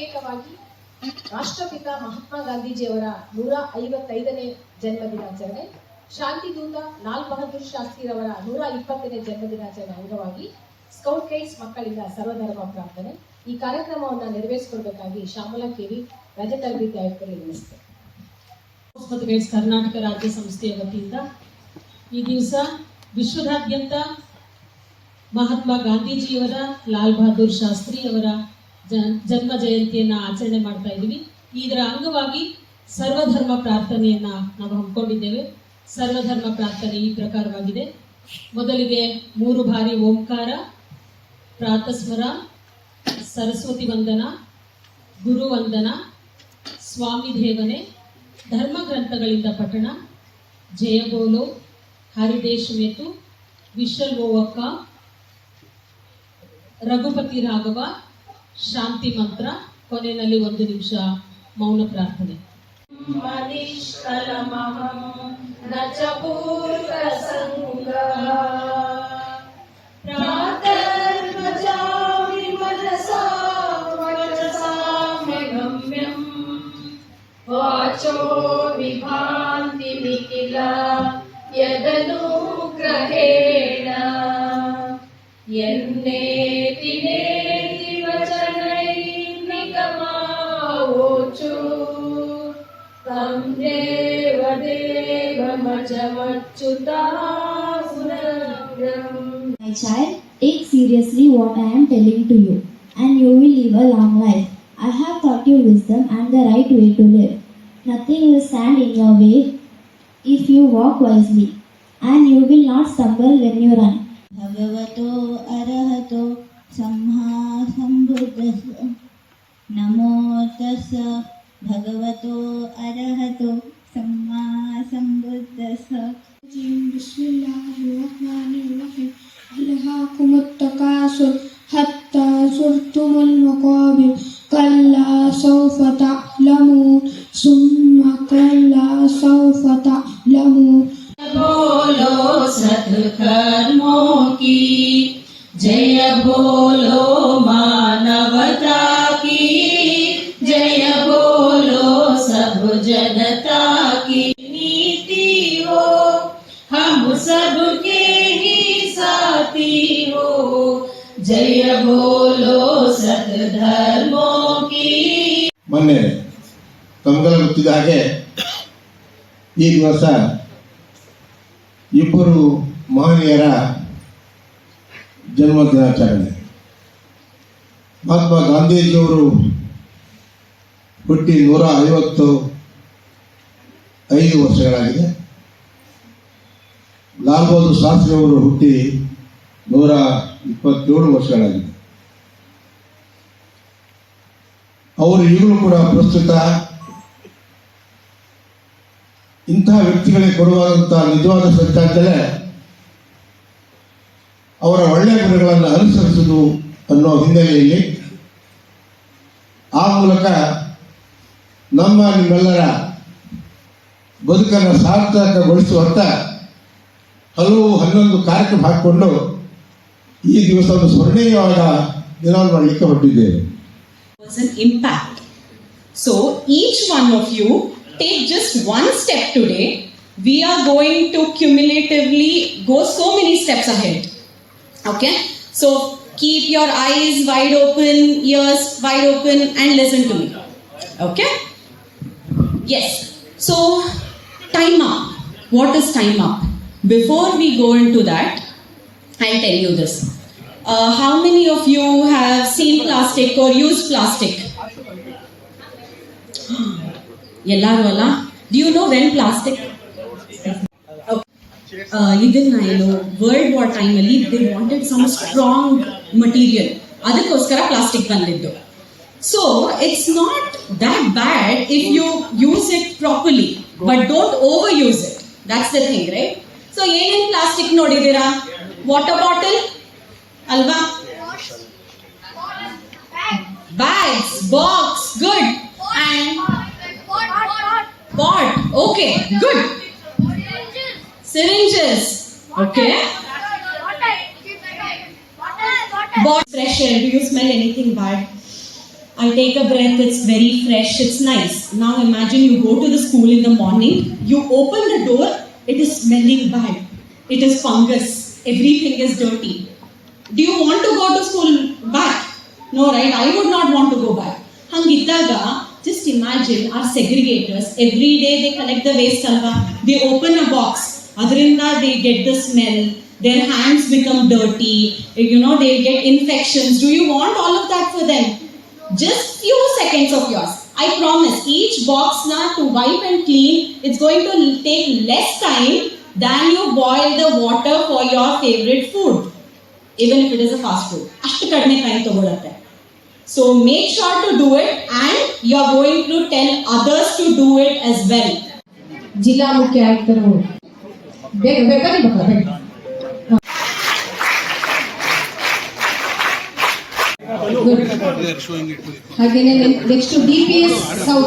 ಪ್ರತ್ಯೇಕವಾಗಿ ರಾಷ್ಟ್ರಪಿತ ಮಹಾತ್ಮ ಗಾಂಧೀಜಿಯವರ ನೂರ ಐವತ್ತೈದನೇ ಜನ್ಮ ದಿನಾಚರಣೆ ಶಾಂತಿದೂತ ಲಾಲ್ ಬಹದ್ದೂರ್ ಶಾಸ್ತ್ರಿರವರ ನೂರ ಇಪ್ಪತ್ತನೇ ಜನ್ಮ ದಿನಾಚರಣೆ ಅಂಗವಾಗಿ ಸ್ಕೌಟ್ ಗೈಡ್ಸ್ ಮಕ್ಕಳಿಂದ ಸರ್ವಧರ್ಮ ಪ್ರಾರ್ಥನೆ. ಈ ಕಾರ್ಯಕ್ರಮವನ್ನು ನೆರವೇರಿಸಿಕೊಡ್ಬೇಕಾಗಿ ಶ್ಯಾಮಲಾ ಕೇವಿ ರಜ ತರಬೇತಿ ಆಯುಕ್ತರಿಗೆ ನಮಸ್ತೆ ಕರ್ನಾಟಕ ರಾಜ್ಯ ಸಂಸ್ಥೆಯ ವತಿಯಿಂದ ಈ ದಿವಸ ವಿಶ್ವದಾದ್ಯಂತ ಮಹಾತ್ಮ ಗಾಂಧೀಜಿಯವರ, ಲಾಲ್ ಬಹದ್ದೂರ್ ಶಾಸ್ತ್ರಿ ಅವರ ಜ- ಜನ್ಮ ಜಯಂತಿಯನ್ನ ಆಚರಣೆ ಮಾಡ್ತಾ ಇದ್ದೀವಿ. ಇದರ ಅಂಗವಾಗಿ ಸರ್ವಧರ್ಮ ಪ್ರಾರ್ಥನೆಯನ್ನ ನಾವು ಹಮ್ಮಿಕೊಂಡಿದ್ದೇವೆ. ಸರ್ವಧರ್ಮ ಪ್ರಾರ್ಥನೆ ಈ ಪ್ರಕಾರವಾಗಿದೆ. ಮೊದಲಿಗೆ ಮೂರು ಬಾರಿ ಓಂಕಾರ, ಪ್ರಾತಸ್ಮರ, ಸರಸ್ವತಿ ವಂದನ, ಗುರು ವಂದನ, ಸ್ವಾಮಿ ದೇವನೆ ಧರ್ಮ ಗ್ರಂಥಗಳಿಂದ ಪಠಣ ಜಯಗೋಲು ಹರಿದೇಶ್ ಮೇತು, ವಿಶಲ್ ಓವಕ್ಕ, ರಘುಪತಿ ರಾಘವ ಶಾಂತಿ ಮಂತ್ರ ಕೊನೆಯಲ್ಲಿ ಒಂದು ನಿಮಿಷ ಮೌನ ಪ್ರಾರ್ಥನೆ न च पूर्वसङ्गः प्रातर्मजामि मनसा वचसाम्यगम्यम् वाचो विभान्ति Nikhil यदनुग्रहेण यन्नेति My child, take seriously what I am telling to you, and you will live a long life. I have taught you wisdom and the right way to live. Nothing will stand in your way if you walk wisely, and you will not stumble when you run. भगवतो अरहतो सम्मा सम्बुद्धस्य नमो तस्स भगवतो अरहतो ಜಯ ಬೋಲೋ ಸತ್ಧರ್ಮೋ ಕಿ. ಮೊನ್ನೆ ತಮಗೆಲ್ಲ ಗೊತ್ತಿದ್ದ ಹಾಗೆ ಈ ದಿವಸ ಇಬ್ಬರು ಮಹನೀಯರ ಜನ್ಮ ದಿನಾಚರಣೆ ಮಹಾತ್ಮ ಗಾಂಧೀಜಿಯವರು ಹುಟ್ಟಿ ನೂರ ಐವತ್ತು ಐದು ವರ್ಷಗಳಾಗಿದೆ. ಲಾಲ್ ಬಹದ್ದೂರ್ ಶಾಸ್ತ್ರಿಯವರು ಹುಟ್ಟಿ ನೂರ ಇಪ್ಪತ್ತೇಳು ವರ್ಷಗಳಾಗಿದೆ. ಅವರು ಈಗಲೂ ಕೂಡ ಪ್ರಸ್ತುತ ಇಂತಹ ವ್ಯಕ್ತಿಗಳಿಗೆ ಕೊಡುವಂತಹ ನಿಜವಾದ ಶ್ರದ್ಧಾಂಜಲಿ ಅವರ ಒಳ್ಳೆಯ ಗುಣಗಳನ್ನು ಅನುಸರಿಸುವುದು ಅನ್ನೋ ಹಿನ್ನೆಲೆಯಲ್ಲಿ ಆ ಮೂಲಕ ನಮ್ಮ ನಿಮ್ಮೆಲ್ಲರ ಬದುಕನ್ನು ಸಾರ್ಥಕಗೊಳಿಸುವಂಥ ಹಲವು ಹನ್ನೊಂದು ಕಾರ್ಯಕ್ರಮ ಹಾಕಿಕೊಂಡು ಈ ದಿವಸವನ್ನು ಸ್ಮರಣೀಯವಾದ ದಿನವನ್ನು ಮಾಡಲಿಕ್ಕೆ ಹೊರಟಿದ್ದೇವೆ was an impact. So each one of you take just one step today. We are going to cumulatively go so many steps ahead. Okay? So keep your eyes wide open, ears wide open, and listen to me. Okay? Yes. So time up. What is time up? Before we go into that, I'll tell you this. Uh, how many of you have seen plastic or used plastic? ಎಲ್ಲರೂ ಅಲ್ಲ do you know when plastic ಇದನ್ನ ಏನು world war ಟೈಮಲ್ಲಿ they wanted some strong material ಅದಕ್ಕೋಸ್ಕರ plastic ಬಂದಿದ್ದು so it's not that bad if you use it properly but don't overuse it that's the thing right so ಏನೇನು plastic ನೋಡಿದ್ದೀರಾ water bottle? Alva bags box good. And? Pot. Pot, okay good. Syringes. Okay. Pot, fresh air. Do you smell anything bad? I take a breath, it's very fresh, it's nice. Now imagine you go to the school in the morning, you open the door, it is smelling bad. It is fungus everything is dirty. Do you want to go to school back? No, right? I would not want to go back. Hangitaga, just imagine our segregators, every day they collect the waste alva, they open a box, adrinda they get the smell, their hands become dirty, you know, they get infections. Do you want all of that for them? Just few seconds of yours. I promise each box na to wipe and clean, it's going to take less time than you boil the water for your favorite food, even if it is a fast food. ಅಷ್ಟು ಕಡಿಮೆ time ತಗೊಳುತ್ತೆ. So make sure to do it and you are going to tell others to do it as well ಜಿಲ್ಲಾ ಮುಖ್ಯ ಆಯುಕ್ತರು ಬೇಗ ಬೇಗ ಬನ್ನಿ ಮಕ್ಕಳ ಬೇಗ. ಹಾಗೇನೆ next D P S south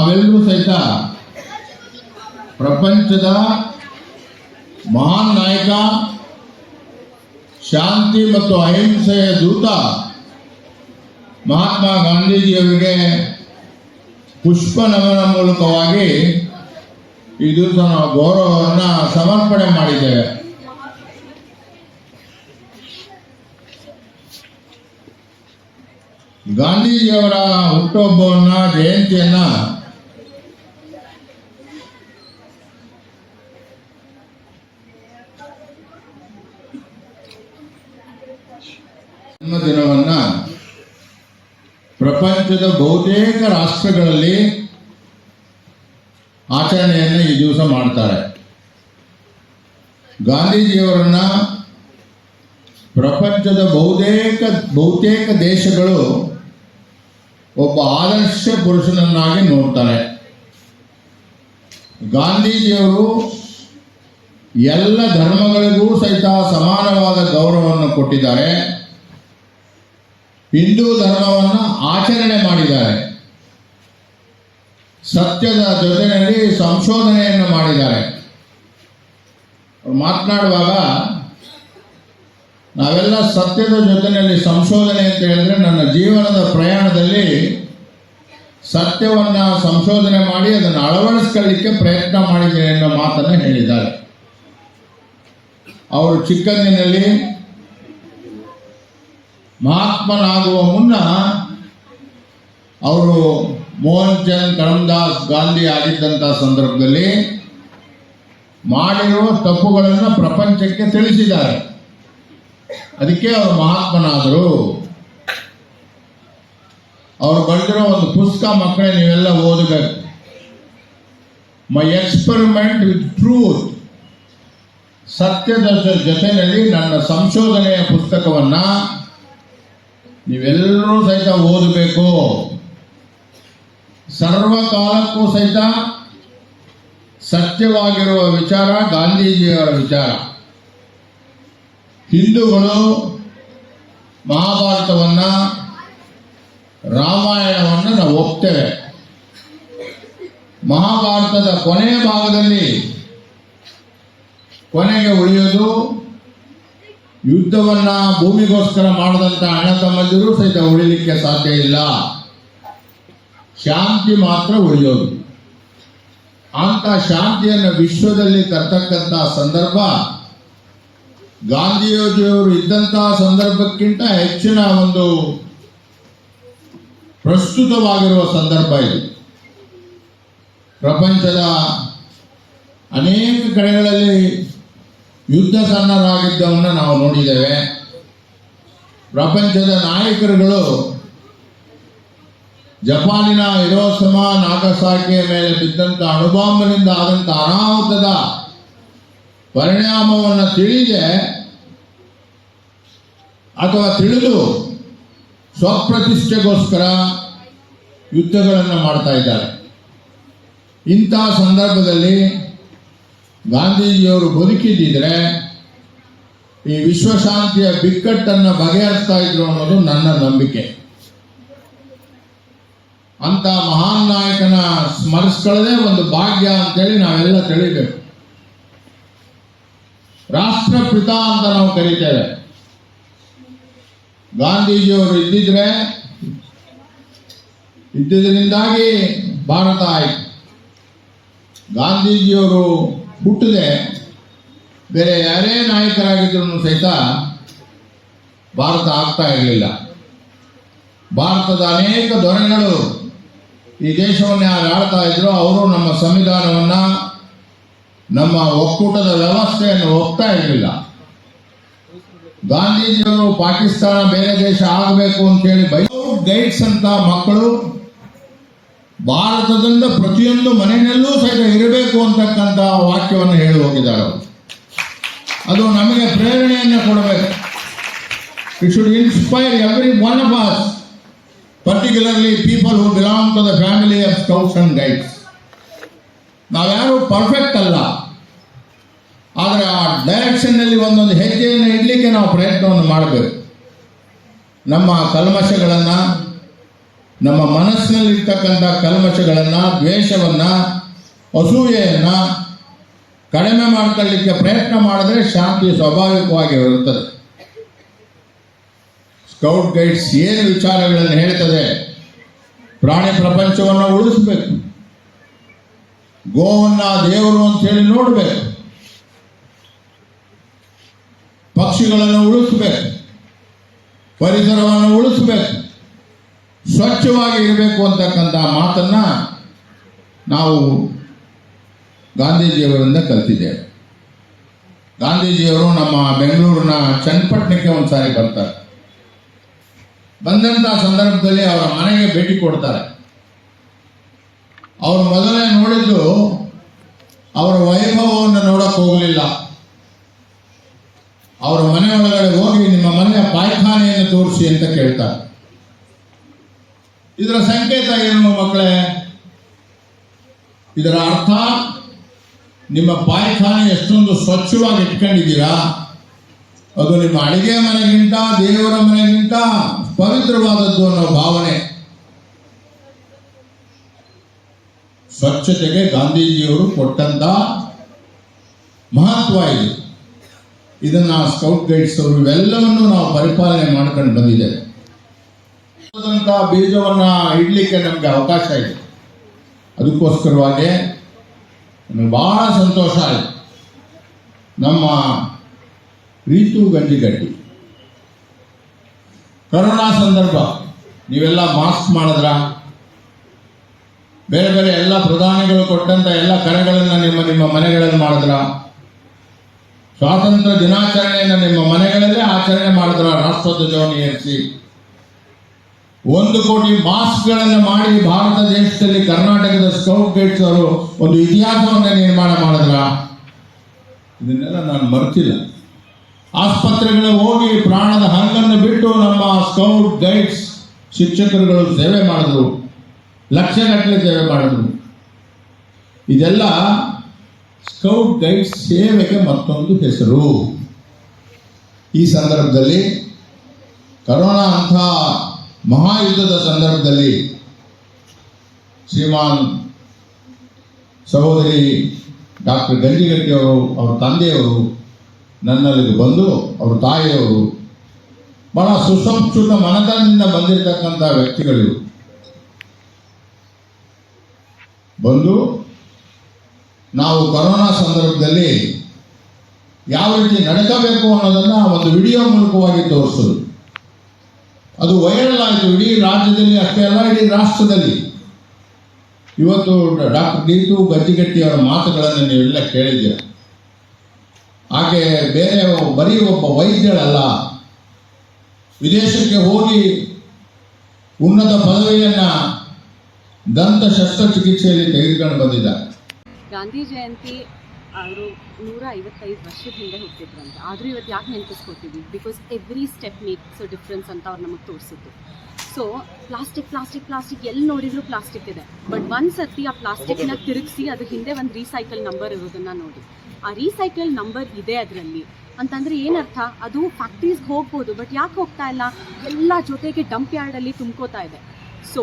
ನಾವೆಲ್ಲರೂ ಸಹಿತ ಪ್ರಪಂಚದ ಮಹಾನ್ ನಾಯಕ, ಶಾಂತಿ ಮತ್ತು ಅಹಿಂಸೆಯ ದೂತ ಮಹಾತ್ಮ ಗಾಂಧೀಜಿಯವರಿಗೆ ಪುಷ್ಪ ನಮನ ಮೂಲಕವಾಗಿ ಈ ದಿವಸ ಗೌರವವನ್ನು ಸಮರ್ಪಣೆ ಮಾಡಿದ್ದೇವೆ. ಗಾಂಧೀಜಿಯವರ ಹುಟ್ಟುಹಬ್ಬವನ್ನ, ಜಯಂತಿಯನ್ನ ಜನ್ಮದಿನವನ್ನ ಪ್ರಪಂಚದ ಬಹುತೇಕ ರಾಷ್ಟ್ರಗಳಲ್ಲಿ ಆಚರಣೆಯನ್ನು ಈ ದಿವಸ ಮಾಡ್ತಾರೆ. ಗಾಂಧೀಜಿಯವರನ್ನ ಪ್ರಪಂಚದ ಬಹುತೇಕ ಬಹುತೇಕ ದೇಶಗಳು ಒಬ್ಬ ಆದರ್ಶ ಪುರುಷನನ್ನಾಗಿ ನೋಡ್ತಾರೆ. ಗಾಂಧೀಜಿಯವರು ಎಲ್ಲ ಧರ್ಮಗಳಿಗೂ ಸಹಿತ ಸಮಾನವಾದ ಗೌರವವನ್ನು ಕೊಟ್ಟಿದ್ದಾರೆ. ಹಿಂದೂ ಧರ್ಮವನ್ನು ಆಚರಣೆ ಮಾಡಿದ್ದಾರೆ. ಸತ್ಯದ ಜೊತೆಯಲ್ಲಿ ಸಂಶೋಧನೆಯನ್ನು ಮಾಡಿದ್ದಾರೆ. ಮಾತನಾಡುವಾಗ, ನಾವೆಲ್ಲ ಸತ್ಯದ ಜೊತೆಯಲ್ಲಿ ಸಂಶೋಧನೆ ಅಂತ ಹೇಳಿದ್ರೆ ನನ್ನ ಜೀವನದ ಪ್ರಯಾಣದಲ್ಲಿ ಸತ್ಯವನ್ನ ಸಂಶೋಧನೆ ಮಾಡಿ ಅದನ್ನು ಅಳವಡಿಸ್ಕೊಳ್ಳಿಕ್ಕೆ ಪ್ರಯತ್ನ ಮಾಡಿದ್ದೇನೆ ಎನ್ನುವ ಮಾತನ್ನು ಹೇಳಿದ್ದಾರೆ. ಅವರು ಚಿಕ್ಕಂದಿನಲ್ಲಿ ಮಹಾತ್ಮನಾಗುವ ಮುನ್ನ ಅವರು ಮೋಹನ್ ಚಂದ್ ಕರಮದಾಸ್ ಗಾಂಧಿ ಆಗಿದ್ದಂಥ ಸಂದರ್ಭದಲ್ಲಿ ಮಾಡಿರುವ ತಪ್ಪುಗಳನ್ನು ಪ್ರಪಂಚಕ್ಕೆ ತಿಳಿಸಿದ್ದಾರೆ. ಅದಕ್ಕೆ ಅವರು ಮಹಾತ್ಮನಾದರು. ಅವರು ಬರೆದಿರೋ ಒಂದು ಪುಸ್ತಕ, ಮಕ್ಕಳೇ, ನೀವೆಲ್ಲ ಓದಬೇಕು ಮೈ ಎಕ್ಸ್ಪೆರಿಮೆಂಟ್ ವಿತ್ ಟ್ರೂತ್ ಸತ್ಯದ ಜೊತೆಯಲ್ಲಿ ನನ್ನ ಸಂಶೋಧನೆಯ ಪುಸ್ತಕವನ್ನ ನೀವೆಲ್ಲರೂ ಸಹಿತ ಓದಬೇಕು. ಸರ್ವಕಾಲಕ್ಕೂ ಸಹಿತ ಸತ್ಯವಾಗಿರುವ ವಿಚಾರ ಗಾಂಧೀಜಿಯವರ ವಿಚಾರ. ಹಿಂದೂಗಳು ಮಹಾಭಾರತವನ್ನ, ರಾಮಾಯಣವನ್ನು ನಾವು ಒಪ್ತೇವೆ. ಮಹಾಭಾರತದ ಕೊನೆಯ ಭಾಗದಲ್ಲಿ ಕೊನೆಗೆ ಉಳಿಯೋದು ಯುದ್ಧವನ್ನ ಭೂಮಿಗೋಸ್ಕರ ಮಾಡದಂತ ಹಣ ತಮ್ಮಂದಿರು ಸಹಿತ ಉಳಿಲಿಕ್ಕೆ ಸಾಧ್ಯ ಇಲ್ಲ. ಶಾಂತಿ ಮಾತ್ರ ಉಳಿಯೋದು. ಅಂತ ಶಾಂತಿಯನ್ನು ವಿಶ್ವದಲ್ಲಿ ತರ್ತಕ್ಕಂಥ ಸಂದರ್ಭ ಗಾಂಧಿಯೋಜಿಯವರು ಇದ್ದಂತಹ ಸಂದರ್ಭಕ್ಕಿಂತ ಹೆಚ್ಚಿನ ಒಂದು ಪ್ರಸ್ತುತವಾಗಿರುವ ಸಂದರ್ಭ ಇದು. ಪ್ರಪಂಚದ ಅನೇಕ ಕಡೆಗಳಲ್ಲಿ ಯುದ್ಧ ಸನ್ನರಾಗಿದ್ದವನ್ನ ನಾವು ನೋಡಿದ್ದೇವೆ. ಪ್ರಪಂಚದ ನಾಯಕರುಗಳು ಜಪಾನಿನ ಹಿರೋಸಮ ನಾಗಸಾಕಿಯ ಮೇಲೆ ಬಿದ್ದಂಥ ಅಣುಬಾಂಬನಿಂದ ಆದಂಥ ಅನಾಹುತದ ಪರಿಣಾಮವನ್ನು ತಿಳಿದೆ. ಅಥವಾ ತಿಳಿದು ಸ್ವಪ್ರತಿಷ್ಠೆಗೋಸ್ಕರ ಯುದ್ಧಗಳನ್ನು ಮಾಡ್ತಾ ಇದ್ದಾರೆ. ಇಂಥ ಸಂದರ್ಭದಲ್ಲಿ ಗಾಂಧೀಜಿಯವರು ಬದುಕಿದ್ದಿದ್ರೆ ಈ ವಿಶ್ವಶಾಂತಿಯ ಬಿಕ್ಕಟ್ಟನ್ನು ಬಗೆಹರಿಸ್ತಾ ಇದ್ರು ಅನ್ನೋದು ನನ್ನ ನಂಬಿಕೆ. ಅಂತ ಮಹಾನ್ ನಾಯಕನ ಸ್ಮರಿಸ್ಕೊಳ್ಳದೆ ಒಂದು ಭಾಗ್ಯ ಅಂತೇಳಿ ನಾವೆಲ್ಲ ತಿಳಿಬೇಕು. ರಾಷ್ಟ್ರಪಿತ ಅಂತ ನಾವು ಕರೀತೇವೆ. ಗಾಂಧೀಜಿಯವರು ಇದ್ದಿದ್ರೆ ಇದ್ದಿದ್ದರಿಂದಾಗಿ ಭಾರತ ಆಯಿತು. ಗಾಂಧೀಜಿಯವರು ಹುಟ್ಟದೆ. ಬೇರೆ ಯಾರೇ ನಾಯಕರಾಗಿದ್ರು ಸಹಿತ ಭಾರತ ಆಗ್ತಾ ಇರಲಿಲ್ಲ. ಭಾರತದ ಅನೇಕ ದೊರೆಗಳು ಈ ದೇಶವನ್ನು ಯಾರು ಆಳ್ತಾ ಇದ್ರು. ಅವರು ನಮ್ಮ ಸಂವಿಧಾನವನ್ನ, ನಮ್ಮ ಒಕ್ಕೂಟದ ವ್ಯವಸ್ಥೆಯನ್ನು ಒಪ್ತಾ ಇರಲಿಲ್ಲ. ಗಾಂಧೀಜಿಯವರು ಪಾಕಿಸ್ತಾನ ಬೇರೆ ದೇಶ ಆಗಬೇಕು ಅಂತೇಳಿ ಬೈ ಗೈಡ್ಸ್ ಅಂತ ಮಕ್ಕಳು ಭಾರತದಿಂದ ಪ್ರತಿಯೊಂದು ಮನೆಯಲ್ಲೂ ಸಹಿತ ಇರಬೇಕು ಅಂತಕ್ಕಂಥ ವಾಕ್ಯವನ್ನು ಹೇಳಿ ಹೋಗಿದ್ದಾರೆ ಅದು ನಮಗೆ ಪ್ರೇರಣೆಯನ್ನು ಕೊಡಬೇಕು. It should inspire every one of us particularly people who belong to the family of scouts and guides ನಾವ್ಯಾರು ಪರ್ಫೆಕ್ಟ್ ಅಲ್ಲ. ಆದರೆ ಆ ಡೈರೆಕ್ಷನ್ನಲ್ಲಿ ಒಂದೊಂದು ಹೆಜ್ಜೆಯನ್ನು ಇಡಲಿಕ್ಕೆ ನಾವು ಪ್ರಯತ್ನವನ್ನು ಮಾಡಬೇಕು. ನಮ್ಮ ಕಲ್ಮಶಗಳನ್ನು ನಮ್ಮ ಮನಸ್ಸಿನಲ್ಲಿರ್ತಕ್ಕಂಥ ಕಲ್ಮಶಗಳನ್ನು, ದ್ವೇಷವನ್ನು, ಅಸೂಯೆಯನ್ನು ಕಡಿಮೆ ಮಾಡ್ಕೊಳ್ಳಿಕ್ಕೆ ಪ್ರಯತ್ನ ಮಾಡಿದ್ರೆ ಶಾಂತಿ ಸ್ವಾಭಾವಿಕವಾಗಿ ಇರುತ್ತದೆ ಸ್ಕೌಟ್ ಗೈಡ್ಸ್ ಏನು ವಿಚಾರಗಳನ್ನು ಹೇಳ್ತದೆ? ಪ್ರಾಣಿ ಪ್ರಪಂಚವನ್ನು ಉಳಿಸ್ಬೇಕು. ಗೋವನ್ನ ದೇವರು ಅಂತೇಳಿ ನೋಡಬೇಕು. ಪಕ್ಷಿಗಳನ್ನು ಉಳಿಸ್ಬೇಕು. ಪರಿಸರವನ್ನು ಉಳಿಸ್ಬೇಕು. ಸ್ವಚ್ಛವಾಗಿ ಇರಬೇಕು ಅಂತಕ್ಕಂಥ ಮಾತನ್ನ ನಾವು ಗಾಂಧೀಜಿಯವರಿಂದ ಕಲ್ತಿದ್ದೇವೆ. ಗಾಂಧೀಜಿಯವರು ನಮ್ಮ ಬೆಂಗಳೂರಿನ ಚನ್ನಪಟ್ಟಣಕ್ಕೆ ಒಂದು ಸಾರಿ ಬರ್ತಾರೆ. ಬಂದಂಥ ಸಂದರ್ಭದಲ್ಲಿ ಅವರ ಮನೆಗೆ ಭೇಟಿ ಕೊಡ್ತಾರೆ. ಅವರು ಮೊದಲೇ ನೋಡಿದ್ದು ಅವರ ವೈಭವವನ್ನು ನೋಡಕ್ ಹೋಗಲಿಲ್ಲ. ಅವರ ಮನೆ ಒಳಗಡೆ ಹೋಗಿ ನಿಮ್ಮ ಮನೆಯ ಪಾಯ್ಖಾನೆಯನ್ನು ತೋರಿಸಿ ಅಂತ ಕೇಳ್ತಾರೆ. ಇದರ ಸಂಕೇತ ಏನು ಮಕ್ಕಳೇ? ಇದರ ಅರ್ಥ, ನಿಮ್ಮ ಪಾಯಖಾನೆ ಎಷ್ಟೊಂದು ಸ್ವಚ್ಛವಾಗಿ ಇಟ್ಕೊಂಡಿದ್ದೀರಾ? ಅದು ನಿಮ್ಮ ಅಡಿಗೆ ಮನೆಗಿಂತ, ದೇವರ ಮನೆಗಿಂತ ಪವಿತ್ರವಾದದ್ದು ಅನ್ನೋ ಭಾವನೆ. ಸ್ವಚ್ಛತೆಗೆ ಗಾಂಧೀಜಿಯವರು ಕೊಟ್ಟಂತ ಮಹತ್ವ ಇದು. ಇದನ್ನ ಸ್ಕೌಟ್ ಗೈಡ್ಸ್ ಅವರು ಇವೆಲ್ಲವನ್ನು ನಾವು ಪರಿಪಾಲನೆ ಮಾಡ್ಕೊಂಡು ಬಂದಿದ್ದೇವೆ. ಬೀಜವನ್ನ ಇಡ್ಲಿಕ್ಕೆ ನಮಗೆ ಅವಕಾಶ ಇದೆ. ಅದಕ್ಕೋಸ್ಕರವಾಗಿ ನನಗೆ ಬಹಳ ಸಂತೋಷ ಆಯಿತು. ನಮ್ಮ ರೀತು ಗಂಜಿಗಡ್ಡಿ. ಕರೋನಾ ಸಂದರ್ಭ, ನೀವೆಲ್ಲ ಮಾಸ್ಕ್ ಮಾಡಿದ್ರ? ಬೇರೆ ಬೇರೆ ಎಲ್ಲ ಪ್ರಧಾನಿಗಳು ಕೊಟ್ಟಂತ ಎಲ್ಲ ಕರೆಗಳನ್ನು ನಿಮ್ಮ ನಿಮ್ಮ ಮನೆಗಳಲ್ಲಿ ಮಾಡಿದ್ರ? ಸ್ವಾತಂತ್ರ್ಯ ದಿನಾಚರಣೆಯನ್ನು ನಿಮ್ಮ ಮನೆಗಳಲ್ಲೇ ಆಚರಣೆ ಮಾಡಿದ್ರ ರಾಷ್ಟ್ರಧ್ವಜವನ್ನು ಏರಿಸಿ? ಒಂದು ಕೋಟಿ ಮಾಸ್ಕ್ಗಳನ್ನು ಮಾಡಿ ಭಾರತ ದೇಶದಲ್ಲಿ ಕರ್ನಾಟಕದ ಸ್ಕೌಟ್ ಗೈಡ್ಸ್ ಅವರು ಒಂದು ಇತಿಹಾಸವನ್ನು ನಿರ್ಮಾಣ ಮಾಡಿದ್ರ? ಇದನ್ನೆಲ್ಲ ನಾನು ಮರ್ತಿಲ್ಲ. ಆಸ್ಪತ್ರೆಗಳ ಹೋಗಿ ಪ್ರಾಣದ ಹಂಗನ್ನು ಬಿಟ್ಟು ನಮ್ಮ ಸ್ಕೌಟ್ ಗೈಡ್ಸ್ ಶಿಕ್ಷಕರುಗಳು ಸೇವೆ ಮಾಡಿದ್ರು. ಲಕ್ಷಗಟ್ಟಲೆ ಸೇವೆ ಮಾಡಿದ್ರು. ಇದೆಲ್ಲ ಸ್ಕೌಟ್ ಗೈಡ್ಸ್ ಸೇವೆಗೆ ಮತ್ತೊಂದು ಹೆಸರು. ಈ ಸಂದರ್ಭದಲ್ಲಿ ಕರೋನಾ ಅಂಥ ಮಹಾಯುದ್ಧದ ಸಂದರ್ಭದಲ್ಲಿ ಶ್ರೀಮಾನ್ ಸಹೋದರಿ ಡಾಕ್ಟರ್ ಗಂಜಿಗಟ್ಟಿ ಅವರು, ಅವರ ತಂದೆಯವರು ನನ್ನಲ್ಲಿಗೆ ಬಂದು ಅವರ ತಾಯಿಯವರು ಬಹಳ ಸುಸಂಸ್ಕೃತ ಮನದಿಂದ ಬಂದಿರತಕ್ಕಂಥ ವ್ಯಕ್ತಿಗಳು ಬಂದು ನಾವು ಕೊರೋನಾ ಸಂದರ್ಭದಲ್ಲಿ ಯಾವ ರೀತಿ ನಡೆಸಬೇಕು ಅನ್ನೋದನ್ನ ಒಂದು ವಿಡಿಯೋ ಮೂಲಕವಾಗಿ ತೋರಿಸೋದು ಅದು ವೈರಲ್ ಆಯಿತು ಇಡೀ ರಾಜ್ಯದಲ್ಲಿ ಅಷ್ಟೇ ಅಲ್ಲ, ಇಡೀ ರಾಷ್ಟ್ರದಲ್ಲಿ. ಇವತ್ತು ಡಾಕ್ಟರ್ ನೀತು ಗಜ್ಜಿಗಟ್ಟಿ ಅವರ ಮಾತುಗಳನ್ನು ನೀವೆಲ್ಲ ಕೇಳಿದ್ದೀರ? ಹಾಗೆ ಬೇರೆ ಬರೀ ಒಬ್ಬ ವೈದ್ಯರಲ್ಲ ವಿದೇಶಕ್ಕೆ ಹೋಗಿ ಉನ್ನತ ಪದವಿಯನ್ನ ದಂತ ಶಸ್ತ್ರಚಿಕಿತ್ಸೆಯಲ್ಲಿ ತೆಗೆದುಕೊಂಡು ಬಂದಿದ್ದಾರೆ. ಗಾಂಧಿ ಜಯಂತಿ ಅವರು ನೂರ ಐವತ್ತೈದು ವರ್ಷದ ಹಿಂದೆ ಹುಟ್ಟಿದ್ರಂತೆ. ಆದರೂ ಇವತ್ತು ಯಾಕೆ ನೆನಪಿಸ್ಕೊತೀವಿ? Because every step makes difference ಅಂತ ಅವ್ರು ನಮಗೆ ತೋರಿಸಿದ್ದು ಸೊ ಪ್ಲಾಸ್ಟಿಕ್ ಪ್ಲಾಸ್ಟಿಕ್ ಪ್ಲಾಸ್ಟಿಕ್ ಎಲ್ಲಿ ನೋಡಿದ್ರು ಪ್ಲಾಸ್ಟಿಕ್ ಇದೆ. ಬಟ್ ಒಂದು ಸರ್ತಿ ಆ ಪ್ಲಾಸ್ಟಿಕ್ನ ತಿರುಗಿಸಿ ಅದ್ರ ಹಿಂದೆ ಒಂದು ರೀಸೈಕಲ್ ನಂಬರ್ ಇರೋದನ್ನ ನೋಡಿ. ಆ ರೀಸೈಕಲ್ ನಂಬರ್ ಇದೆ ಅದರಲ್ಲಿ. ಅಂತಂದ್ರೆ ಏನರ್ಥ? ಅದು ಫ್ಯಾಕ್ಟ್ರೀಸ್ಗೆ ಹೋಗ್ಬೋದು ಬಟ್ ಯಾಕೆ ಹೋಗ್ತಾ ಇಲ್ಲ? ಎಲ್ಲ ಜೊತೆಗೆ ಡಂಪ್ ಯಾರ್ಡಲ್ಲಿ ತುಂಬ್ಕೋತಾ ಇದೆ. So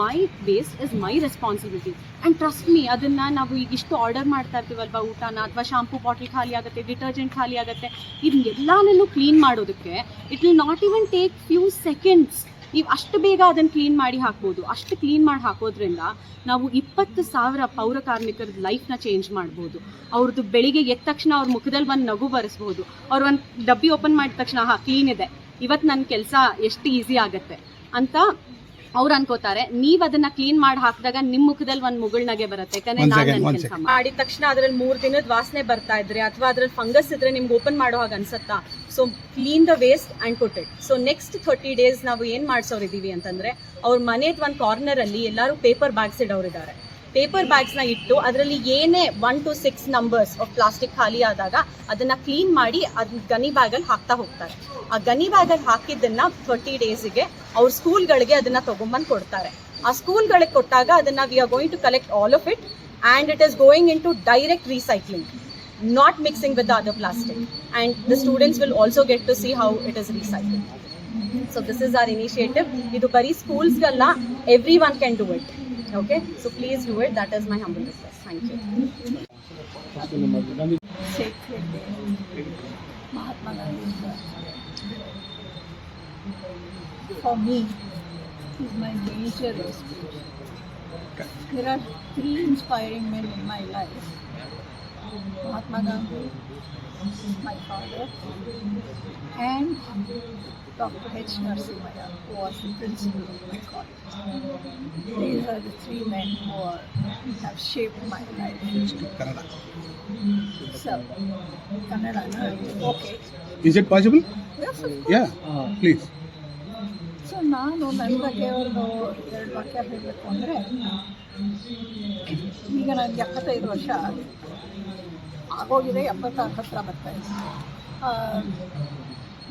my base is my responsibility and trust me ಅದನ್ನು ನಾವು ಈಗ ಇಷ್ಟು ಆರ್ಡರ್ ಮಾಡ್ತಾ ಇರ್ತೀವಲ್ವ, ಊಟನ? ಅಥವಾ ಶಾಂಪೂ ಬಾಟಲ್ ಖಾಲಿ ಆಗುತ್ತೆ ಡಿಟರ್ಜೆಂಟ್ ಖಾಲಿ ಆಗುತ್ತೆ ಇದನ್ನೆಲ್ಲನೂ ಕ್ಲೀನ್ ಮಾಡೋದಕ್ಕೆ it will not even take few seconds ನೀವು ಅಷ್ಟು ಬೇಗ ಅದನ್ನು ಕ್ಲೀನ್ ಮಾಡಿ ಹಾಕ್ಬೋದು. ಅಷ್ಟು ಕ್ಲೀನ್ ಮಾಡಿ ಹಾಕೋದ್ರಿಂದ ನಾವು ಇಪ್ಪತ್ತು ಸಾವಿರ ಪೌರ ಕಾರ್ಮಿಕರ ಲೈಫ್ನ ಚೇಂಜ್ ಮಾಡ್ಬೋದು. ಅವ್ರದ್ದು ಬೆಳಿಗ್ಗೆ ಎದ್ದ ತಕ್ಷಣ ಅವ್ರ ಮುಖದಲ್ಲಿ ಒಂದು ನಗು ಬರೆಸ್ಬೋದು. ಅವ್ರು ಒಂದು ಡಬ್ಬಿ ಓಪನ್ ಮಾಡಿದ ತಕ್ಷಣ ಹಾಂ ಕ್ಲೀನ್ ಇದೆ. ಇವತ್ತು ನನ್ನ ಕೆಲಸ ಎಷ್ಟು ಈಸಿ ಆಗುತ್ತೆ? ಅಂತ ಅವ್ರು ಅನ್ಕೋತಾರೆ ನೀವ್ ಅದನ್ನ ಕ್ಲೀನ್ ಮಾಡಿ ಹಾಕಿದಾಗ ನಿಮ್ ಮುಖದಲ್ಲಿ ಒಂದ್ ಮುಗುಳ್ನಗೆ ಬರುತ್ತೆ. ಯಾಕಂದ್ರೆ ನಾನ್ ನನ್ ಮಾಡಿದ ತಕ್ಷಣ ಅದ್ರಲ್ಲಿ ಮೂರ್ ದಿನದ ವಾಸನೆ ಬರ್ತಾ ಇದ್ರೆ ಅಥವಾ ಅದ್ರಲ್ಲಿ ಫಂಗಸ್ ಇದ್ರೆ ನಿಮ್ಗೆ ಓಪನ್ ಮಾಡೋ ಹಾಗೆ ಅನ್ಸತ್ತಾ? So clean the waste and put it so next thirty days ನಾವು ಏನ್ ಮಾಡ್ಸೋರಿದೀವಿ ಅಂತಂದ್ರೆ ಅವ್ರ ಮನೆದ್ ಒಂದ್ ಕಾರ್ನರ್ ಅಲ್ಲಿ ಎಲ್ಲರೂ ಪೇಪರ್ ಬ್ಯಾಗ್ಸ್ ಇಡೋರಿದ್ದಾರೆ. ಪೇಪರ್ ಬ್ಯಾಗ್ಸ್ನ ಇಟ್ಟು ಅದರಲ್ಲಿ ಏನೇ one two six numbers of plastic ಖಾಲಿ ಆದಾಗ ಅದನ್ನ ಕ್ಲೀನ್ ಮಾಡಿ ಅದನ್ನ ಗನಿ ಬ್ಯಾಗಲ್ಲಿ ಹಾಕ್ತಾ ಹೋಗ್ತಾರೆ. ಆ ಗನಿ ಬ್ಯಾಗಲ್ಲಿ ಹಾಕಿದ್ದನ್ನು ಥರ್ಟಿ ಡೇಸಿಗೆ ಅವ್ರ ಸ್ಕೂಲ್ಗಳಿಗೆ ಅದನ್ನ ತಗೊಂಬಂದು ಕೊಡ್ತಾರೆ. ಆ ಸ್ಕೂಲ್ಗಳಿಗೆ ಕೊಟ್ಟಾಗ ಅದನ್ನ we are going to collect all of it and it is going into direct recycling not mixing with other plastic and the students will also get to see how it is recycling so this is our initiative ಇದು ಬರೀ ಸ್ಕೂಲ್ಸ್ಗಲ್ಲ every one can do it Okay, so please do it. That is my humble request. Thank you. For me, is my major inspiration. There are three inspiring men in my life. Mahatma Gandhi, my father, and Dr. H. Narasimhaya, who was the principal of my college. These are the three men who are, have shaped my life. Kannada So, Kannada, no? okay. Is it possible Yes, of yeah course. Please so ನಾನು ನನ್ನ ಬಗ್ಗೆ ಒಂದು ಎರಡು ವಾಕ್ಯ ಹೇಳಬೇಕು ಅಂದರೆ ಈಗ ನನಗೆ ಎಪ್ಪತ್ತೈದು ವರ್ಷ ಆಗೋಗಿದೆ ಎಪ್ಪತ್ತಾರು ಹತ್ರ ಬರ್ತಾ ಇದೆ.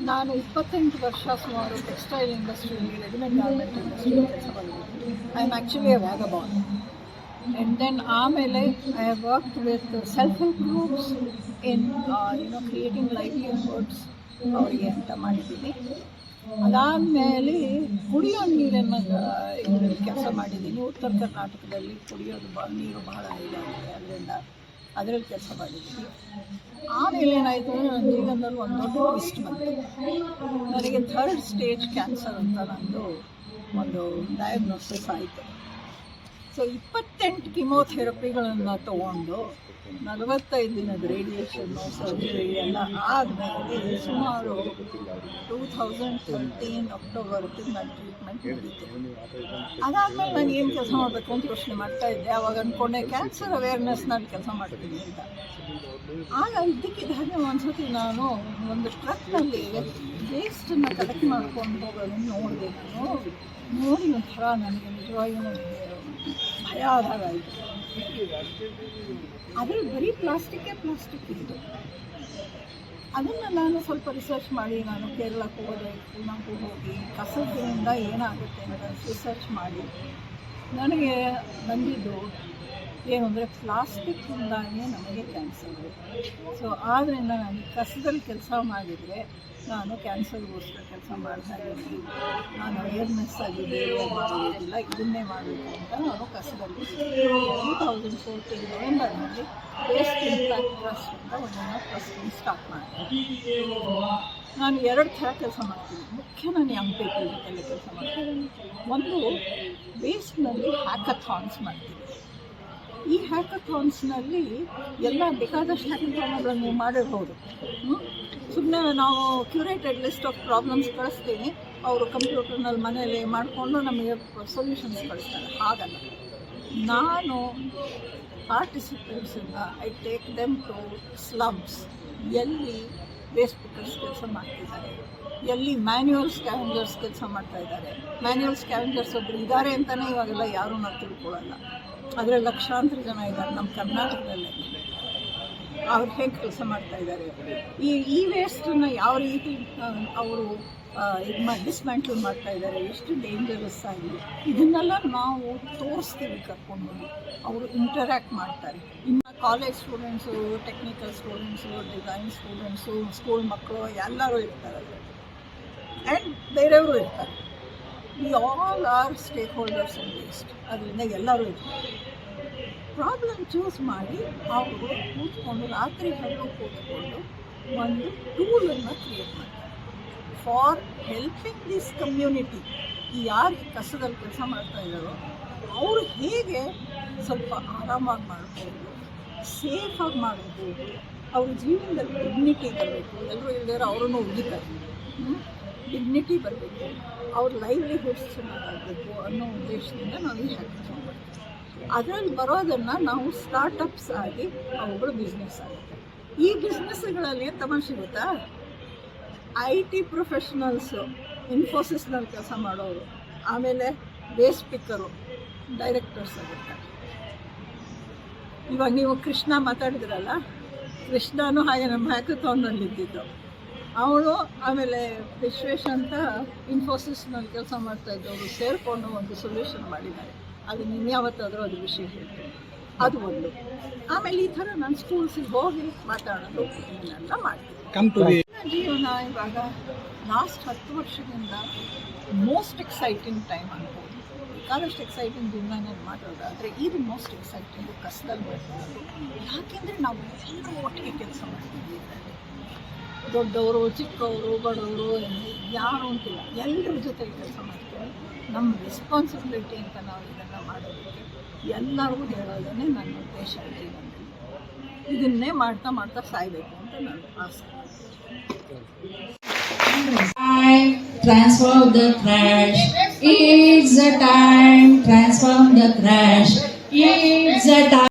ನಾನು ಇಪ್ಪತ್ತೆಂಟು ವರ್ಷ ಸುಮಾರು ಟೆಕ್ಸ್ಟೈಲ್ ಇಂಡಸ್ಟ್ರಿಯಲ್ಲಿ ರೆಡಿಮೇಡ್ ಗಾರ್ಮೆಂಟ್ ಇಂಡಸ್ಟ್ರಿಯಲ್ಲಿ ಕೆಲಸ ಮಾಡಿದ್ದೀನಿ I am actually a vagabond and then ಆಮೇಲೆ I have work with self help groups in you know creating livelihoods ಅವರಿಗೆ ಅಂತ ಮಾಡಿದ್ದೀನಿ. ಅದಾದಮೇಲೆ ಕುಡಿಯೋ ನೀರನ್ನು ಇದರಲ್ಲಿ ಕೆಲಸ ಮಾಡಿದ್ದೀನಿ. ಉತ್ತರ ಕರ್ನಾಟಕದಲ್ಲಿ ಕುಡಿಯೋದು ಬಹಳ ನೀರು ಬಹಳ ಇದಾಗಿದೆ ಅದರಿಂದ ಅದರಲ್ಲಿ ಕೆಲಸ ಮಾಡಿದ್ದೀನಿ. ಆಮೇಲೆ ಏನಾಯಿತು ನನ್ನ ಜೀವನದಲ್ಲಿ ಒಂದು ದೊಡ್ಡ ಟ್ವಿಸ್ಟ್ ಬಂತು. ನನಗೆ ಥರ್ಡ್ ಸ್ಟೇಜ್ ಕ್ಯಾನ್ಸರ್ ಅಂತ ನಂದು ಒಂದು ಡಯಾಗ್ನೋಸಿಸ್ ಆಯಿತು. ಸೊ ಇಪ್ಪತ್ತೆಂಟು ಕಿಮೋಥೆರಪಿಗಳನ್ನು ತಗೊಂಡು ನಲವತ್ತೈದು ದಿನದ ರೇಡಿಯೇಷನ್ನು ಸರ್ಜರಿ ಎಲ್ಲ ಆದಮೇಲೆ ಸುಮಾರು ಟೂ ತೌಸಂಡ್ ಟ್ವೆಂಟೀನ್ ಅಕ್ಟೋಬರ್ಗೆ ನಾನು ಟ್ರೀಟ್ಮೆಂಟ್ ಮುಗೀತು ಅದಾದಮೇಲೆ ನಾನು ಏನು ಕೆಲಸ ಮಾಡಬೇಕು ಅಂತ ಯೋಚನೆ ಮಾಡ್ತಾ ಇದ್ದೆ. ಅವಾಗ ಅಂದ್ಕೊಂಡೆ ಕ್ಯಾನ್ಸರ್ ಅವೇರ್ನೆಸ್ ನಾನು ಕೆಲಸ ಮಾಡ್ತೀನಿ ಅಂತ. ಆಗ ಇದ್ದಕ್ಕಿದ್ದ ಹಾಗೆ ಒಂದ್ಸತಿ ನಾನು ಒಂದು ಟ್ರಕ್ನಲ್ಲಿ ವೇಸ್ಟನ್ನು ಕಲೆಕ್ಟ್ ಮಾಡ್ಕೊಂಡು ಹೋಗೋದನ್ನು ನೋಡಿದೆ. ನಾನು ನೋಡಿ ಒಂಥರ ನನಗೆ ನಿಜವಾಗಿಯೂ ನನಗೆ ಭಯ ಆದಾಗ ಆದರೆ ಬರೀ ಪ್ಲಾಸ್ಟಿಕ್ಕೇ ಪ್ಲಾಸ್ಟಿಕ್ ಇತ್ತು ಅದನ್ನು ನಾನು ಸ್ವಲ್ಪ ರಿಸರ್ಚ್ ಮಾಡಿ, ನಾನು ಕೇರಳಕ್ಕೆ ಹೋದೆ ಪೂನಾಗೂ ಹೋಗಿ, ಕಸದಿಂದ ಏನಾಗುತ್ತೆ ಅಂತ ರಿಸರ್ಚ್ ಮಾಡಿ. ನನಗೆ ಬಂದಿದ್ದು ಏನು ಅಂದರೆ ಪ್ಲಾಸ್ಟಿಕ್ಕಿಂದಾನೇ ನಮಗೆ ಕ್ಯಾನ್ಸರ್ ಸೊ ಆದ್ದರಿಂದ ನಾನು ಕಸದಲ್ಲಿ ಕೆಲಸ ಮಾಡಿದರೆ ನಾನು ಕ್ಯಾನ್ಸರ್ಗೋಸ್ಕರ ಕೆಲಸ ಮಾಡ್ತಾ ಇದ್ದೀನಿ. ನಾನು ಅವೇರ್ನೆಸ್ ಆಗಿದೆ ಮಾಡೋದಿಲ್ಲ ಇದನ್ನೇ ಮಾಡಬೇಕು ಅಂತ ನಾನು ಕಸದಲ್ಲಿ ಟೂ ತೌಸಂಡ್ ಫೋರ್ಟೀನ್ ನವೆಂಬರ್ನಲ್ಲಿ ವೇಸ್ಟ್ ಇಂಪ್ಯಾಕ್ಟ್ ಟ್ರಸ್ಟ್ ಅಂತ ಒಂದನ್ನು ಟ್ರಸ್ಟಿಂಗ್ ಸ್ಟಾರ್ಟ್ ಮಾಡಿದೆ. ನಾನು ಎರಡು ಥರ ಕೆಲಸ ಮಾಡ್ತೀನಿ. ಮುಖ್ಯ ನಾನು ಎಂ ಪೀಪಲ್ ಜೊತೆಲೆ ಕೆಲಸ ಮಾಡ್ತೀನಿ. ಒಂದು ವೇಸ್ಟ್ನಲ್ಲಿ ಹ್ಯಾಕಥಾನ್ಸ್ ಮಾಡ್ತೀನಿ. ಈ ಹ್ಯಾಕಥಾನ್ಸ್ನಲ್ಲಿ ಎಲ್ಲ ಬೇಕಾದಷ್ಟು ಹ್ಯಾಕಥಾನ್ಗಳನ್ನು ನೀವು ಮಾಡಿರ್ಬೋದು. ಸುಮ್ಮನೆ ನಾವು ಕ್ಯೂರೇಟೆಡ್ ಲಿಸ್ಟ್ ಆಫ್ ಪ್ರಾಬ್ಲಮ್ಸ್ ಕಳಿಸ್ತೀನಿ. ಅವರು ಕಂಪ್ಯೂಟರ್ನಲ್ಲಿ ಮನೇಲಿ ಮಾಡಿಕೊಂಡು ನಮಗೆ ಸೊಲ್ಯೂಷನ್ಸ್ ಕಳಿಸ್ತಾರೆ. ಹಾಗಲ್ಲ. ನಾನು ಪಾರ್ಟಿಸಿಪೇಟ್ಸಿಂದ I take them to slums ಎಲ್ಲಿ ವೇಸ್ಟ್ ಪಿಕರ್ಸ್ ಕೆಲಸ ಮಾಡ್ತಿದ್ದಾರೆ. ಎಲ್ಲಿ ಮ್ಯಾನ್ಯೂಯಲ್ ಸ್ಕ್ಯಾವೆಂಜರ್ಸ್ ಕೆಲಸ ಮಾಡ್ತಾ ಇದ್ದಾರೆ. ಮ್ಯಾನ್ಯುವಲ್ ಸ್ಕ್ಯಾವೆಂಜರ್ಸ್ ಒಬ್ಬರು ಇದ್ದಾರೆ ಅಂತಲೇ ಇವಾಗೆಲ್ಲ ಯಾರೂ ನಾವು ತಿಳ್ಕೊಳ್ಳಲ್ಲ. ಆದರೆ ಲಕ್ಷಾಂತರ ಜನ ಇದ್ದಾರೆ ನಮ್ಮ ಕರ್ನಾಟಕದಲ್ಲೇ. ಅವ್ರು ಹೇಗೆ ಕೆಲಸ ಮಾಡ್ತಾ ಇದ್ದಾರೆ? ಈ ಈ ವೇಸ್ಟನ್ನ ಯಾವ ರೀತಿ ಅವರು ಇದು ಡಿಸ್ಮ್ಯಾಂಟಲ್ ಮಾಡ್ತಾ ಇದ್ದಾರೆ? ಎಷ್ಟು ಡೇಂಜರಸ್ ಆಗಿದೆ? ಇದನ್ನೆಲ್ಲ ನಾವು ತೋರಿಸ್ತೀವಿ ಕರ್ಕೊಂಡು. ಅವರು ಇಂಟರ್ಯಾಕ್ಟ್ ಮಾಡ್ತಾರೆ. ಇನ್ನು college students technical students design students school ಮಕ್ಕಳು ಎಲ್ಲರೂ ಇರ್ತಾರೆ. ಆ್ಯಂಡ್ ಬೇರೆಯವರು ಇರ್ತಾರೆ. We all are stakeholders in waste ಅದರಿಂದ ಎಲ್ಲರೂ ಇರ್ತಾರೆ ಪ್ರಾಬ್ಲಮ್ ಚೂಸ್ ಮಾಡಿ ಅವರು ಕೂತ್ಕೊಂಡು ರಾತ್ರಿ ಹಗಲು ಕೂತ್ಕೊಂಡು ಒಂದು ಟೂಲನ್ನು ಕ್ರಿಯೇಟ್ ಮಾಡ್ತಾರೆ. ಫಾರ್ ಹೆಲ್ಪಿಂಗ್ ದಿಸ್ ಕಮ್ಯುನಿಟಿ ಈ ಯಾರು ಕಸದಲ್ಲಿ ಕೆಲಸ ಮಾಡ್ತಾ ಇದ್ದಾರೋ, ಅವರು ಹೇಗೆ ಸ್ವಲ್ಪ ಆರಾಮಾಗಿ ಮಾಡ್ಬೋದು ಸೇಫಾಗಿ ಮಾಡ್ಬೋದು, ಅವ್ರ ಜೀವನದಲ್ಲಿ ಡಿಗ್ನಿಟಿ ಇರಬೇಕು ಎಲ್ಲರೂ ಇಲ್ಲದೇ ಅವರನ್ನು ಉಳಿತಾರೆ. ಡಿಗ್ನಿಟಿ ಬರಬೇಕು, ಅವ್ರ ಲೈವ್ಲಿಹುಡ್ಸ್ ಚೆನ್ನಾಗಾಗಬೇಕು ಅನ್ನೋ ಉದ್ದೇಶದಿಂದ ನಾವು ಈ ಹ್ಯಾಕಥಾನ್ ಮಾಡ್ತೀವಿ. ಅದರಲ್ಲಿ ಬರೋದನ್ನು ನಾವು ಸ್ಟಾರ್ಟಪ್ಸ್ ಆಗಿ ಅವುಗಳು ಬಿಸ್ನೆಸ್ ಆಗುತ್ತೆ. ಈ ಬಿಸ್ನೆಸ್ಗಳಲ್ಲಿ ತಮಾಷೆ ಗೊತ್ತಾ? ಐ ಟಿ ಪ್ರೊಫೆಷ್ನಲ್ಸು ಇನ್ಫೋಸಿಸ್ನಲ್ಲಿ ಕೆಲಸ ಮಾಡೋರು, ಆಮೇಲೆ ಬೇಸ್ ಪಿಕ್ಕರು ಡೈರೆಕ್ಟರ್ಸ್ ಆಗುತ್ತೆ ಇವಾಗ ನೀವು ಕೃಷ್ಣ ಮಾತಾಡಿದ್ರಲ್ಲ, ಕೃಷ್ಣನೂ ಹಾಗೆ ನಮ್ಮ ಹ್ಯಾಕಥಾನ್ನಲ್ಲಿ ಇದ್ದಿದ್ದು ಅವಳು ಆಮೇಲೆ ವಿಶ್ವೇಶ್ ಅಂತ ಇನ್ಫೋಸಿಸ್ನಲ್ಲಿ ಕೆಲಸ ಮಾಡ್ತಾ ಇದ್ದವರು ಸೇರಿಕೊಂಡು ಒಂದು ಸೊಲ್ಯೂಷನ್ ಮಾಡಿದ್ದಾರೆ. ಅದು ಇನ್ಯಾವತ್ತಾದರೂ ಅದು ವಿಷಯ ಹೇಳ್ತೀನಿ. ಅದು ಒಂದು. ಆಮೇಲೆ ಈ ಥರ ನಾನು ಸ್ಕೂಲ್ಸಿಗೆ ಹೋಗಿ ಮಾತಾಡೋದು ಇದನ್ನೆಲ್ಲ ಮಾಡ್ತೀನಿ. ನನ್ನ ಜೀವನ ಇವಾಗ ಲಾಸ್ಟ್ ಹತ್ತು ವರ್ಷದಿಂದ ಮೋಸ್ಟ್ ಎಕ್ಸೈಟಿಂಗ್ ಟೈಮ್ ಅನ್ಬೋದು. ಬೇಕಾದಷ್ಟು ಎಕ್ಸೈಟಿಂಗ್ ಜೀವನ ಈ ಇದು ಮೋಸ್ಟ್ ಎಕ್ಸೈಟಿಂಗ್ ಕಷ್ಟದಲ್ಲಿ ಬರ್ತದೆ ಯಾಕೆಂದರೆ ನಾವು ಎಲ್ಲರೂ ಒಟ್ಟಿಗೆ ಕೆಲಸ ಮಾಡ್ತೀವಿ ದೊಡ್ಡವರು, ಚಿಕ್ಕವರು, ಬಡವರು, ಯಾರು ಅಂತಿಲ್ಲ. ಎಲ್ಲರ ಜೊತೆ ಕೆಲಸ ಮಾಡ್ತೀವಿ. ನಮ್ಮ ರೆಸ್ಪಾನ್ಸಿಬಿಲಿಟಿ ಅಂತ ನಾವು ಇದನ್ನು ಮಾಡೋದಕ್ಕೆ ಎಲ್ಲರಿಗೂ ಹೇಳೋದನ್ನೇ ನನ್ನ ಉದ್ದೇಶ ಜೀವನದಲ್ಲಿ ಇದನ್ನೇ ಮಾಡ್ತಾ ಮಾಡ್ತಾ ಸಾಯಬೇಕು ಅಂತ ನನ್ನ ಆಸೆ. Transform the crash. It's the time, transform the crash. It's the time.